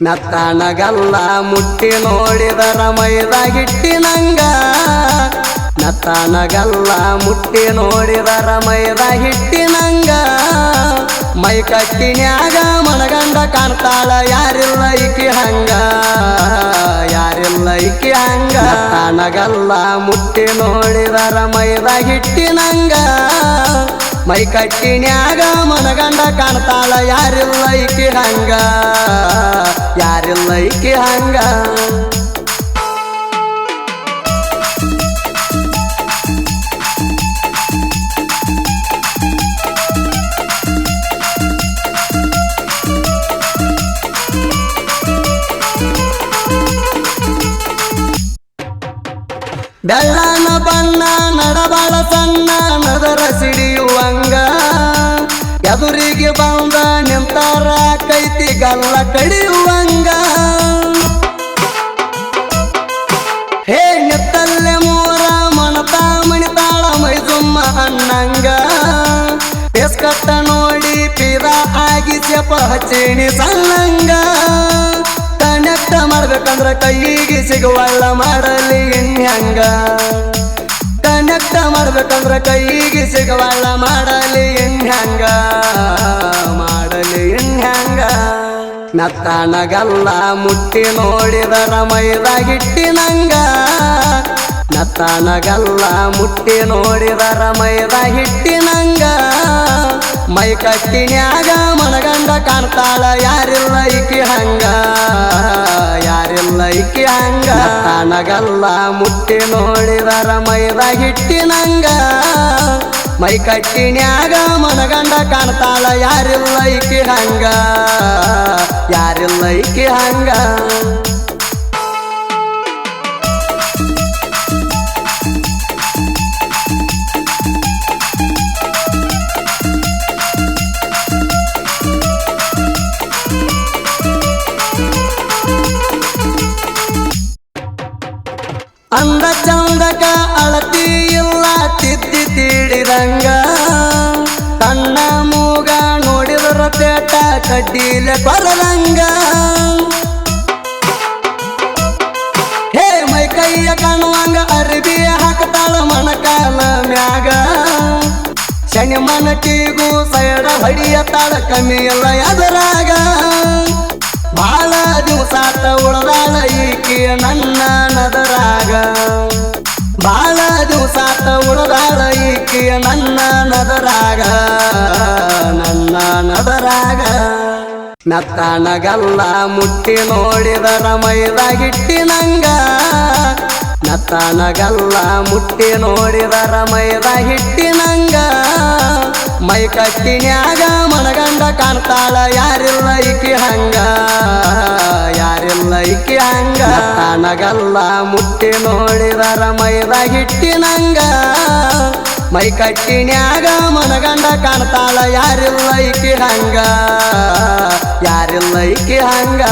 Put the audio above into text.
ನತ್ತನಗಲ್ಲ ಮುಟ್ಟಿ ನೋಡಿದರ ಮೈದ ಹಿಟ್ಟಿನಂಗ ನತ್ತನಗಲ್ಲ ಮುಟ್ಟಿ ನೋಡಿದರ ಮೈದಾ ಹಿಟ್ಟಿನಂಗ ಮೈ ಕಟ್ಟಿನ್ಯಾಗ ಮನಗಂಡ ಕಾಣ್ತಾಳ, ಯಾರಿಲ್ಲ ಇಕ್ಕಿ ಹಂಗ. ಯಾರಿಲ್ಲ ಇಕ್ಕಿ ಹಂಗ. ನತ್ತಣಗಲ್ಲ ಮುಟ್ಟಿ ನೋಡಿದರ ಮೈದ ಹಿಟ್ಟಿನಂಗ ಮೈ ಕಟ್ಟಿನ್ಯಾಗ ಮನಗಂಡ ಕಾಣ್ತಾಳ ಯಾರಿಲ್ಲ ಐಕಿ ಹಂಗ? ಯಾರಿಲ್ಲ ಐಕಿ ಹಂಗ? ಬೆಳ್ಳನ ಬಣ್ಣ ನಡಬಾಳ ಎದುರಿಗೆ ಬಂದ ನಿಂತಾರ, ಕೈತಿ ಗಲ್ಲ ಕಡಿಯುವಂಗ. ಹೇ ನಿತ್ತಲ್ಲೇ ಮೂರ ಮಣತ ಮಣಿತಾಳ ಮೈಸಮ್ಮ ಅನ್ನಂಗ. ಎಸ್ಕತ್ತ ನೋಡಿ ಪಿರ ಆಗಿ ಚಪ ಹಚ್ಚಿಣಿ ಸಣ್ಣಂಗ ತನೆತ್ತ ಮಾಡ್ಬೇಕಂದ್ರ ಕೈಗೆ ಸಿಗುವಲ್ಲ ಮಾಡಲಿ ಇನ್ಹಂಗ ಕನೆಕ್ಟ ಮಾಡ್ಬೇಕಂದ್ರ ಕೈಗೆ ಸಿಗವಲ್ಲ ಮಾಡಲಿ ಇನ್ಹಂಗ ನತ್ತನಗಲ್ಲ ಮುಟ್ಟಿ ನೋಡಿದರ ಮೈದಾಗಿಟ್ಟಿನಂಗ. ಹಿಟ್ಟಿನಂಗ ನತ್ತನಗಲ್ಲ ಮುಟ್ಟಿ ನೋಡಿದರ ಮೈದಾಗಿಟ್ಟಿನಂಗ. ಮೈ ಕಟ್ಟಿನ್ಯಾಗ ಮನಗಂಡ ಕಾಣ್ತಾಳ, ಯಾರಿಲ್ಲ ಇಕ್ಕಿ ಹಂಗ. ಯಾರಿಲ್ಲ ಇಕ್ಕಿ ಹಂಗ. ನತ್ತಣಗಲ್ಲ ಮುಟ್ಟಿ ನೋಡಿದರ ಮೈದಾಗಿಟ್ಟಿನಂಗ. ಮೈ ಕಟ್ಟಿನ್ಯಾಗ ಮನಗಂಡ ಕಾಣ್ತಾಳ ಯಾರಿಲ್ಲ ಈಕಿ ಹಂಗ? ಯಾರಿಲ್ಲ ಈಕಿ ಹಂಗ? ಅಂದ ಚಂದಕ ಅಳತಿ ತಿದ್ದಿ ತೀಡಿದಂಗ. ತನ್ನ ಮೂಗ ನೋಡಿದ್ರ ತೇಟ ಕಡ್ಡಿಲೆ ಬರಲಂಗ ಹೇ, ಮೈ ಕೈಯ ಕಾಣುವಂಗ ಅರಿಬಿ ಹಾಕತಾಳ ಮಣಕಾಲ ಮ್ಯಾಗ. ಶನಿ ಮನಕಿಗೂ ಸೈಡ ಹೊಡಿಯತ್ತಾಳ ಕಮ್ಮಿ ಎಲ್ಲ ಎದುರಾಗ. ಬಾಳ ದಿವಸ ಉಳದಾಳ ಈಕಿ ನನ್ನ ನನ್ನ ನದರಾಗ ನನ್ನ ನದರಾಗ. ನತ್ತನಗಲ್ಲ ಮುಟ್ಟಿ ನೋಡಿದರ ಮೈದ ಹಿಟ್ಟಿನಂಗ ನತ್ತನಗಲ್ಲ ಮುಟ್ಟಿ ನೋಡಿದರ ಮೈದ ಹಿಟ್ಟಿನಂಗ ಮೈ ಕಟ್ಟಿನ್ಯಾಗ ಮನಗಂಡ ಕಾಣ್ತಾಳ, ಯಾರಿಲ್ಲ ಇಕ್ಕಿ ಹಂಗ. ಯಾರಿಲ್ಲ ಇಕ್ಕಿ ಹಂಗ. ನತ್ತನಗಲ್ಲ ಮುಟ್ಟಿ ನೋಡಿದರ ಮೈದ ಹಿಟ್ಟಿನಂಗ ಮೈ ಕಟ್ಟಿನ್ಯಾಗ ಮನಗಂಡ ಕಾಣ್ತಾಳ ಯಾರಿಲ್ಲ ಐಕಿ ಹಂಗ ಯಾರಿಲ್ಲ ಐಕಿ ಹಂಗ.